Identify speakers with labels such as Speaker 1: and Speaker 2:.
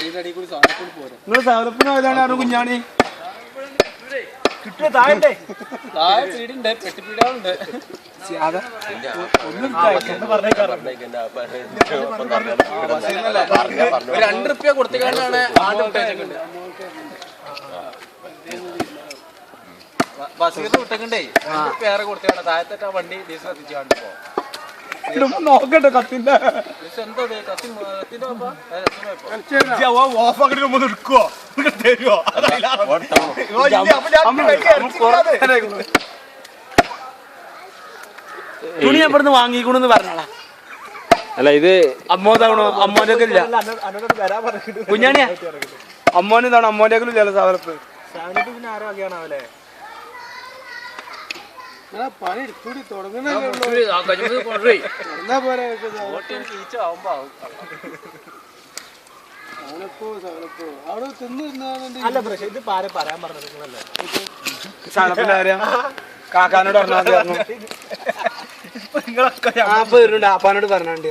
Speaker 1: നിങ്ങൾ സവലപ്പിന് പോയതാണ് ആരും കുഞ്ഞാണി?
Speaker 2: കിട്ടിയ താഴെ
Speaker 3: രണ്ട് റുപ്യ ബസ്സിൽ വിട്ടേക്കണ്ടേ പേരെ റുപ്യ ഏറെ കൊടുത്തേക്കാണ് താഴത്തെ ആ വണ്ടി ഡീസൽ എത്തിച്ചു കണ്ടു പോ.
Speaker 1: നോക്കട്ടെ കത്തിന്റെ
Speaker 2: എടുക്കുവോ?
Speaker 1: തുണി എവിടുന്ന് വാങ്ങിക്കണെന്ന് പറഞ്ഞോളാ.
Speaker 4: അല്ല ഇത്
Speaker 1: അമ്മോതാവണോ അമ്മോന്റെ ഒക്കെ ഇല്ല. കുഞ്ഞാണിയാ? അമ്മോന് ഇതാണ് അമ്മോന്റെ ഒക്കെ ഇല്ല
Speaker 2: സാധനത്ത് പിന്നെ ആരോ ആക്കിയാണാവല്ലേ
Speaker 1: പണി തുടങ്ങണ. എന്നാ പോരാ അവിടെ
Speaker 2: അല്ല ഇത് പാരെ പറയാൻ
Speaker 1: കാക്കാനോട് പറഞ്ഞാൽ മതി പറഞ്ഞു ഇപ്പൊ വരുന്നുണ്ട്. ആപ്പാനോട് പറഞ്ഞാണ്ട്